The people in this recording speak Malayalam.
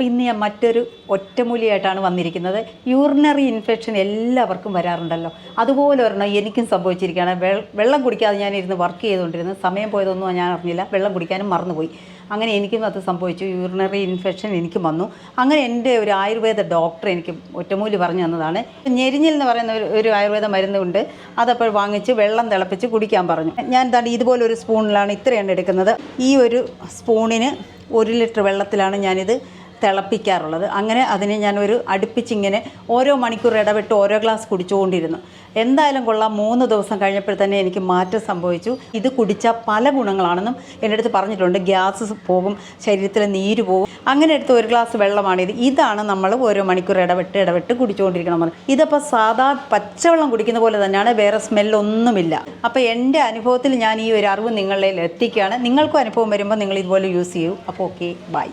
അപ്പോൾ ഇന്ന് ഞാൻ മറ്റൊരു ഒറ്റമൂലിയായിട്ടാണ് വന്നിരിക്കുന്നത്. യൂറിനറി ഇൻഫെക്ഷൻ എല്ലാവർക്കും വരാറുണ്ടല്ലോ. അതുപോലെ ഒരെണ്ണം എനിക്കും സംഭവിച്ചിരിക്കുകയാണ്. വെള്ളം കുടിക്കാതെ ഞാൻ ഇരുന്ന് വർക്ക് ചെയ്തുകൊണ്ടിരുന്നു സമയം പോയതൊന്നും ഞാൻ അറിഞ്ഞില്ല. വെള്ളം കുടിക്കാനും മറന്നുപോയി. അങ്ങനെ എനിക്കും അത് സംഭവിച്ചു. യൂറിനറി ഇൻഫെക്ഷൻ എനിക്കും വന്നു. അങ്ങനെ എന്റെ ഒരു ആയുർവേദ ഡോക്ടർ എനിക്ക് ഒറ്റമൂലി പറഞ്ഞു തന്നതാണ്. ഞെരിഞ്ഞിൽ എന്ന് പറയുന്ന ഒരു ഒരു ആയുർവേദ മരുന്നുണ്ട്. അതപ്പോൾ വാങ്ങിച്ച് വെള്ളം തിളപ്പിച്ച് കുടിക്കാൻ പറഞ്ഞു. ഞാൻ എന്താണ് ഇതുപോലെ ഒരു സ്പൂണിലാണ് ഇത്രയാണ് എടുക്കുന്നത്. ഈ ഒരു സ്പൂണിന് ഒരു ലിറ്റർ വെള്ളത്തിലാണ് ഞാനിത് തിളപ്പിക്കാറുള്ളത്. അങ്ങനെ അതിനെ ഞാൻ ഒരു അടുപ്പിച്ചിങ്ങനെ ഓരോ മണിക്കൂർ ഇടവിട്ട് ഓരോ ഗ്ലാസ് കുടിച്ചുകൊണ്ടിരുന്നു. എന്തായാലും കൊള്ളാം മൂന്ന് ദിവസം കഴിഞ്ഞപ്പോൾ തന്നെ എനിക്ക് മാറ്റം സംഭവിച്ചു. ഇത് കുടിച്ച പല ഗുണങ്ങളാണെന്നും എന്റെ അടുത്ത് പറഞ്ഞിട്ടുണ്ട്. ഗ്യാസ് പോകും ശരീരത്തിലെ നീര് പോകും. അങ്ങനെ എടുത്ത് ഒരു ഗ്ലാസ് വെള്ളമാണിത്. ഇതാണ് നമ്മൾ ഓരോ മണിക്കൂർ ഇടവിട്ട് ഇടവിട്ട് കുടിച്ചുകൊണ്ടിരിക്കണം. ഇതിപ്പോൾ സാധാ പച്ചവെള്ളം കുടിക്കുന്ന പോലെ തന്നെയാണ് വേറെ സ്മെല്ലൊന്നുമില്ല. അപ്പോൾ എന്റെ അനുഭവത്തിൽ ഞാൻ ഈ ഒരു അറിവ് നിങ്ങളിൽ എത്തിക്കുകയാണ്. നിങ്ങൾക്കും അനുഭവം വരുമ്പോൾ നിങ്ങൾ ഇതുപോലെ യൂസ് ചെയ്യൂ. അപ്പോൾ ഓക്കെ ബൈ.